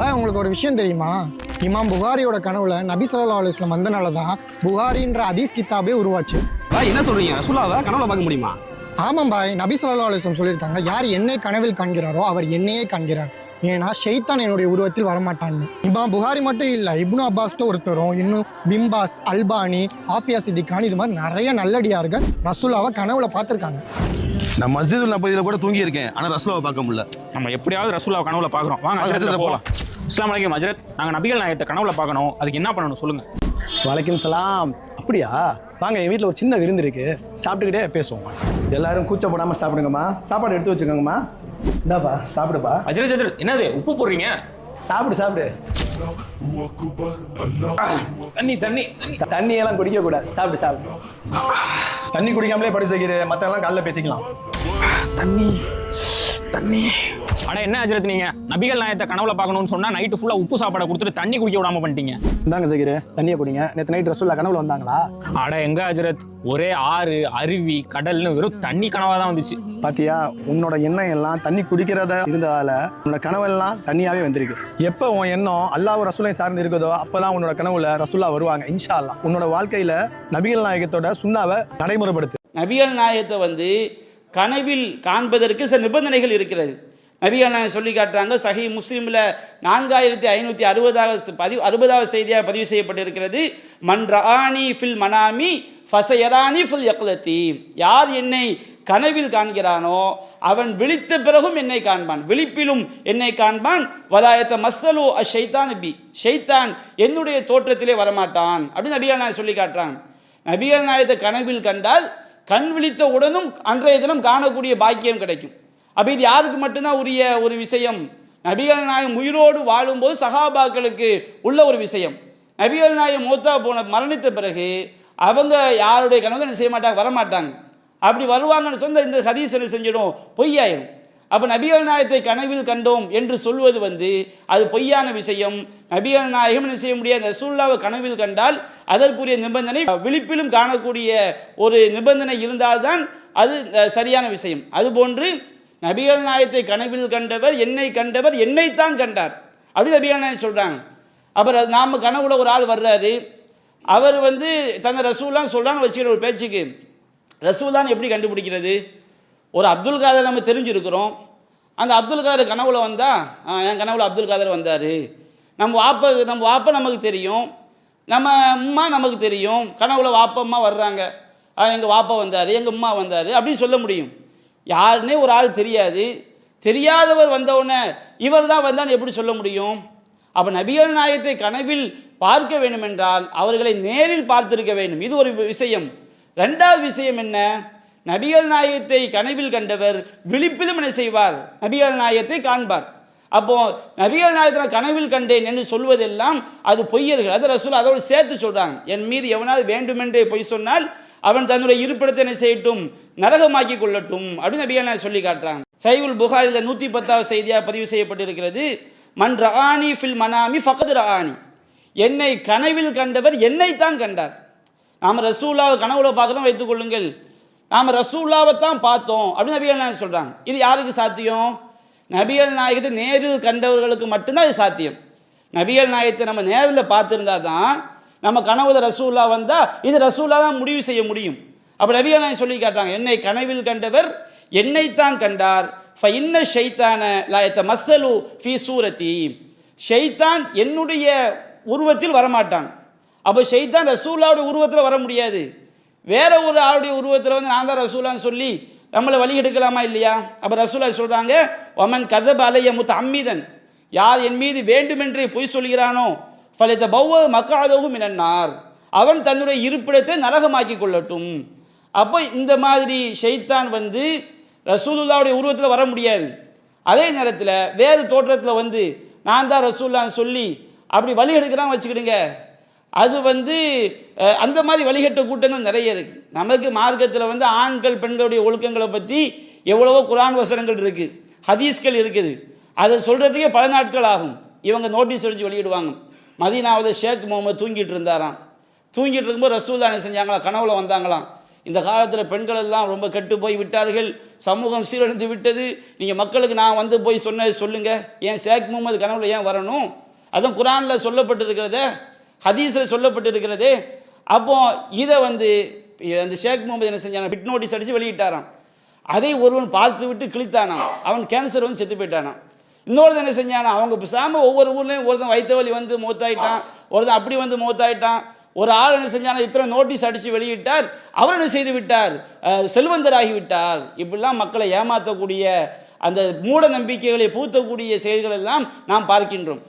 பாய் உங்களுக்கு ஒரு விஷயம் தெரியுமா? இமாம் புகாரியோட கனவுல நபி ஸல்லல்லாஹு அலைஹி வஸல்லம் வந்தனால தான் புகாரின்ற ஹதீஸ் கித்தாபே உருவாச்சு. பாய் என்ன சொல்றீங்க? ரசூலாவை கனவுல பார்க்க முடியுமா? ஆமாம் பாய் நபி ஸல்லல்லாஹு அலைஹி வஸல்லம் சொல்லியிருக்காங்க யார் என்னை கனவில் காண்கிறாரோ அவர் என்னையே காண்கிறார். ஏன்னா ஷெய்தான் என்னுடைய உருவத்தில் வரமாட்டான்னு இமாம் புகாரி மட்டும் இல்லை இப்னு அப்பாஸ்ட்டு ஒருத்தரும் இன்னும் பிம்பாஸ் அல்பானி ஆஃபியா சித்திகான் இது மாதிரி நிறைய நல்லடியார்கள் ரசூலாவை கனவுல பார்த்துருக்காங்க. நான் மஸ்ஜிதுல் நபதியில் கூட தூங்கி இருக்கேன் ஆனால் ரசூலாவை பார்க்க முடியல. நம்ம எப்படியாவது ரசூலா கனவுல பார்க்குறோம். வாங்க போகலாம் இஸ்லாம் வலைக்கம் ஹஜ்ரத். நாங்கள் நபிகள் நாயகத்தை கனவுல பார்க்கணும். அதுக்கு என்ன பண்ணணும் சொல்லுங்க. வலைக்கும் சலாம். அப்படியா? வாங்க என் வீட்டில் ஒரு சின்ன விருந்து இருக்கு. சாப்பிட்டுக்கிட்டே பேசுவோம். எல்லாரும் கூச்சப்படாமல் சாப்பிடுங்கம்மா. சாப்பாடு எடுத்து வச்சுக்கோங்கம்மா. இந்தாப்பா சாப்பிடுப்பா. ஹஜ்ரத் ஹஜ்ரத் என்னது? உப்பு போடுறீங்க? சாப்பிடு சாப்பிடு. தண்ணி தண்ணி. தண்ணி தண்ணி எல்லாம் குடிக்க கூடாது சாப்பிடு சாப்பிடு. தண்ணி குடிக்காமலே படி செய்கிற மற்றெல்லாம் காலைல பேசிக்கலாம். அட என்ன ஹஜ்ரத் நீங்க நபிகள் நாயகத்தை கனவுல பார்க்கணும்னு சொன்னா நைட்டு ஃபுல்லா உப்பு சாப்பாடை கொடுத்துட்டு தண்ணி குடிக்க விடாம பண்ணிட்டீங்க. இந்தாங்க செய்கிற தண்ணியை குடிங்க. நேற்று நைட் ரசூல்லா கனவுல வந்தாங்களா? அட எங்க ஹஜ்ரத் ஒரே ஆறு அருவி கடல்னு வெறும் தண்ணி கனவா தான் வந்துச்சு. பாத்தியா உன்னோட எண்ணம் எல்லாம் தண்ணி குடிக்கிறதா இருந்ததால உன்னோட கனவெல்லாம் தண்ணியாவே வந்திருக்கு. எப்போ உன் எண்ணம் அல்லாஹ் ரசூலை சார்ந்து இருக்குதோ அப்பதான் உன்னோட கனவுல ரசூல்லா வருவாங்க இன்ஷா அல்லாஹ் உன்னோட வாழ்க்கையில நபிகள் நாயகத்தோட சுண்ணாவை நடைமுறைப்படுத்து. நபிகள் நாயகத்தை வந்து கனவில் காண்பதற்கு சில நிபந்தனைகள் இருக்கிறது. நபிகள் நாயகம் சொல்லி காட்டுறாங்க சஹி முஸ்லீமில் நான்காயிரத்தி ஐநூற்றி அறுபதாவது பதிவு அறுபதாவது செய்தியாக பதிவு செய்யப்பட்டிருக்கிறது. மன் ரஆனி ஃபில் மனாமி ஃபசயரானி ஃபில் யக்லத்தி யார் என்னை கனவில் காண்கிறானோ அவன் விழித்த பிறகும் என்னை காண்பான். விழிப்பிலும் என்னை காண்பான். வதாயத்த மஸ்தலு அ ஷைத்தான் பி. ஷைத்தான் என்னுடைய தோற்றத்திலே வரமாட்டான். அப்படின்னு நபிகள் நாயகம் சொல்லி காட்டுறான் நபிகள் நாயத்தை கனவில் கண்டால் கண் விழித்த உடனும் அன்றைய தினம் காணக்கூடிய பாக்கியம் கிடைக்கும். அப்போ இது யாருக்கு மட்டும்தான் உரிய ஒரு விஷயம்? நபிகள் நாயகம் உயிரோடு வாழும்போது சகாபாக்களுக்கு உள்ள ஒரு விஷயம். நபிகள் நாயகம் மூத்தா போன மரணித்த பிறகு அவங்க யாருடைய கணவன் என்ன செய்ய மாட்டாங்க? வரமாட்டாங்க. அப்படி வருவாங்கன்னு சொந்த இந்த ஹதீஸ் என்ன செஞ்சிடும்? பொய்யாயிரும். அப்போ நபிகள் நாயகத்தை கனவில் கண்டோம் என்று சொல்வது வந்து அது பொய்யான விஷயம். நபிகள் நாயகம் என்ன செய்ய முடியாது? ரசூல்லாவை கனவில் கண்டால் அதற்குரிய நிபந்தனை விழிப்பிலும் காணக்கூடிய ஒரு நிபந்தனை இருந்தால்தான் அது சரியான விஷயம். அதுபோன்று நபிகள் நாயகத்தை கனவில் கண்டவர் என்னை கண்டவர் என்னைத்தான் கண்டார். அப்படி நபிகள் நாயகம் சொல்கிறாங்க அப்புறம் நாம் கனவுல ஒரு ஆள் வர்றாரு. அவர் வந்து தன்னை ரசூல்லாம் சொல்கிறான்னு வச்சுக்கிற ஒரு பேச்சுக்கு ரசூல்லான்னு எப்படி கண்டுபிடிக்கிறது? ஒரு அப்துல் காதர் நம்ம தெரிஞ்சிருக்கிறோம். அந்த அப்துல் காதர் கனவுல வந்தா ஆ, என் கனவுல அப்துல் காதர் வந்தார். நம்ம வாப்ப நம்ம வாப்பை நமக்கு தெரியும். நம்ம அம்மா நமக்கு தெரியும். கனவுல வாப்ப அம்மா வர்றாங்க. எங்கள் வாப்பா வந்தார் எங்கள் அம்மா வந்தார் அப்படின்னு சொல்ல முடியும். யாருன்னே ஒரு ஆள் தெரியாது. தெரியாதவர் வந்தவுடனே இவர் தான் வந்தான்னு எப்படி சொல்ல முடியும்? அப்போ நபிகள் நாயகத்தை கனவில் பார்க்க வேண்டுமென்றால் அவர்களை நேரில் பார்த்திருக்க வேண்டும். இது ஒரு விஷயம். ரெண்டாவது விஷயம் என்ன? நபிகள் நாயகத்தை கனவில் கண்டவர் விழிப்பிலும் என்ன செய்வார்? நபிகள் நாயகத்தை காண்பார். அப்போ நபிகள் நாயகத்தை கனவில் கண்டேன் என்று சொல்வதெல்லாம் அது பொய்யர்கள். அது ரசூல் அதோடு சேர்த்து சொல்கிறாங்க என் மீது எவனாவது வேண்டுமென்றே பொய் சொன்னால் அவன் தன்னுடைய இருப்பிடத்தை என்ன செய்யட்டும் நரகமாக்கி கொள்ளட்டும் அப்படின்னு நபிகள் நாயகம் சொல்லி காட்டுறாங்க. சைவுல் புகாரில் நூற்றி பத்தாவது செய்தியாக பதிவு செய்யப்பட்டிருக்கிறது. மன் ரஹானி ஃபில் மனாமி ஃபகது ரஹானி என்னை கனவில் கண்டவர் என்னைத்தான் கண்டார். நாம் ரசூலாவை கனவுல பார்க்குறோம் வைத்துக் கொள்ளுங்கள். நாம் ரசூல்லாவை தான் பார்த்தோம். அப்படின்னு நபிகள் நாயகம் சொல்கிறாங்க இது யாருக்கு சாத்தியம்? நபிகள் நாயகத்தை நேரில் கண்டவர்களுக்கு மட்டும்தான் இது சாத்தியம். நபிகள் நாயகத்தை நம்ம நேரில் பார்த்துருந்தா தான் நம்ம கனவுல ரசூல்லா வந்தால் இது ரசூல்லா தான் முடிவு செய்ய முடியும். அப்போ நபிகள் நாயகம் சொல்லி காட்டாங்க என்னை கனவில் கண்டவர் என்னைத்தான் கண்டார். ஃப இன்ன ஷைத்தான லாயத்த மசலு ஃபி சூரத்தி. ஷைத்தான் என்னுடைய உருவத்தில் வரமாட்டான். அப்போ ஷைத்தான் ரசூல்லாவுடைய உருவத்தில் வர முடியாது. வேற ஒரு ஆளுடைய உருவத்தில் வந்து நான் தான் ரசூலான்னு சொல்லி நம்மளை வழி எடுக்கலாமா இல்லையா? அப்போ ரசூலா சொல்கிறாங்க ஒமன் கதப் அலைய முத்த அம்மிதன் யார் என் மீது வேண்டுமென்றே பொய் சொல்கிறானோ ஃபலித்த பௌவ மக்காதவும் இனன்னார் அவன் தன்னுடைய இருப்பிடத்தை நரகமாக்கி கொள்ளட்டும். அப்போ இந்த மாதிரி ஷைத்தான் வந்து ரசூலுல்லாவுடைய உருவத்தில் வர முடியாது. அதே நேரத்தில் வேறு தோற்றத்தில் வந்து நான் தான் ரசூல்லான்னு சொல்லி அப்படி வழி எடுக்கிறான் வச்சுக்கிடுங்க. அது வந்து அந்த மாதிரி வழிகட்ட கூட்டங்கள் நிறைய இருக்குது நமக்கு மார்க்கத்தில் வந்து ஆண்கள் பெண்களுடைய ஒழுக்கங்களை பற்றி எவ்வளவோ குரான் வசனங்கள் இருக்குது ஹதீஸ்கள் இருக்குது. அதை சொல்கிறதுக்கே பல நாட்கள் ஆகும். இவங்க நோட்டீஸ் அடித்து வெளியிடுவாங்க. மதீனாவது ஷேக் முகமது தூங்கிட்டு இருந்தாராம். தூங்கிட்டு இருக்கும்போது ரசூல்லா என்ன செஞ்சாங்களா கனவுல வந்தாங்களாம். இந்த காலத்தில் பெண்கள் எல்லாம் ரொம்ப கெட்டு போய் விட்டார்கள். சமூகம் சீரழிந்து விட்டது. நீங்கள் மக்களுக்கு நான் வந்து போய் சொன்ன சொல்லுங்கள் ஏன் ஷேக் முகமது கனவுல ஏன் வரணும்? அதுவும் குரானில் சொல்லப்பட்டிருக்கிறத. ஹதீஸில் சொல்லப்பட்டிருக்கிறது. அப்போ இதை வந்து அந்த ஷேக் முகமது என்ன செஞ்சாங்க பிட் நோட்டீஸ் அடித்து வெளியிட்டாராம். அதை ஒருவன் பார்த்து விட்டு கிழித்தானான் அவன் கேன்சர் வந்து செத்து போயிட்டானான் இன்னொருத்தன் என்ன செஞ்சானா அவங்க பேசாமல் ஒவ்வொரு ஊர்லேயும் ஒருத்தன் வயிற்று வலி வந்து மூத்தாயிட்டான் ஒருத்தன் அப்படி வந்து மூத்தாயிட்டான். ஒரு ஆள் என்ன செஞ்சானா இத்தனை நோட்டீஸ் அடித்து வெளியிட்டார். அவர் என்ன செய்து விட்டார்? செல்வந்தராகி விட்டார். இப்படிலாம் மக்களை ஏமாற்றக்கூடிய அந்த மூட நம்பிக்கைகளை பூத்தக்கூடிய செய்திகள் எல்லாம் நாம் பார்க்கின்றோம்.